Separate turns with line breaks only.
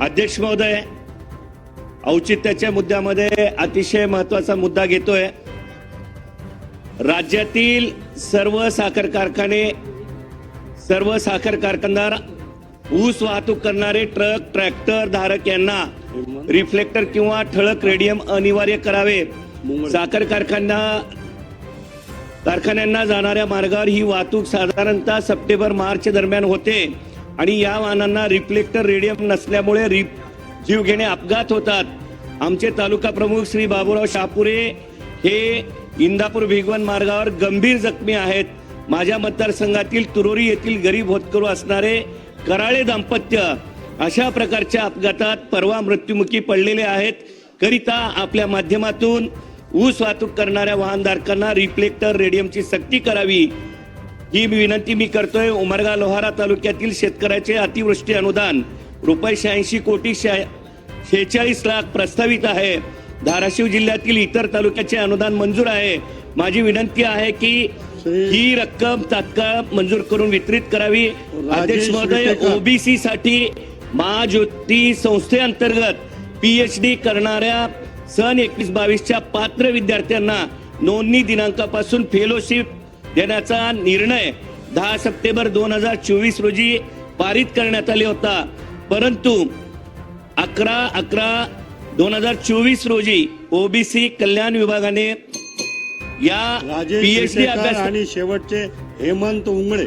अध्यक्ष महोदय औचित्याच्या मुद्द्यामध्ये अतिशय महत्त्वाचा मुद्दा घेतोय. राज्यातील सर्व साखर कारखाने सर्व साखर कारखानदार ऊस वाहतूक करणारे ट्रक ट्रॅक्टर धारक यांना रिफ्लेक्टर किंवा ठळक रेडियम अनिवार्य करावे. साखर कारखाना कारखान्यांना जाणाऱ्या मार्गावर ही वाहतूक साधारणतः सप्टेंबर मार्च दरम्यान होते. आणि या वाहनांना रिफ्लेक्टर रेडियम नसल्यामुळे रिप जीव घेणे अपघात होतात. आमचे तालुका प्रमुख श्री बाबूराव शापुरे हे इंदापूर भिगवण मार्गावर गंभीर जखमी आहेत. माझ्या मतदारसंघातील तुरोरी येथील गरीब होतकरू असणारे कराळे दाम्पत्य अशा प्रकारच्या अपघातात परवा मृत्युमुखी पडलेले आहेत. करिता आपल्या माध्यमातून ऊस वाहतूक करणाऱ्या वाहनधारकांना रिफ्लेक्टर रेडियमची सक्ती करावी. ही विनंती मी करतोय उमरगा लोहारा तालुक्यातील शेतकऱ्याचे अतिवृष्टी अनुदान रुपये शहाऐंशी कोटी शेहेचाळीस लाख प्रस्तावित आहे. धाराशिव जिल्ह्यातील इतर तालुक्याचे अनुदान मंजूर आहे. माझी विनंती आहे की ही रक्कम तात्काळ मंजूर करून वितरित करावी. अध्यक्ष महोदय
विटेकर.
ओबीसी साठी महाज्योती संस्थेअंतर्गत पीएच डी करणाऱ्या सन एकवीस बावीसच्या पात्र विद्यार्थ्यांना नोंदणी दिनांकापासून फेलोशिप देण्याचा निर्णय दहा सप्टेंबर दोन हजार चोवीस रोजी पारित करण्यात आले होता. परंतु अकरा अकरा दोन हजार चोवीस रोजी ओबीसी कल्याण विभागाने या पीएचडी अभ्यास
आणि शेवटचे हेमंत उंगळे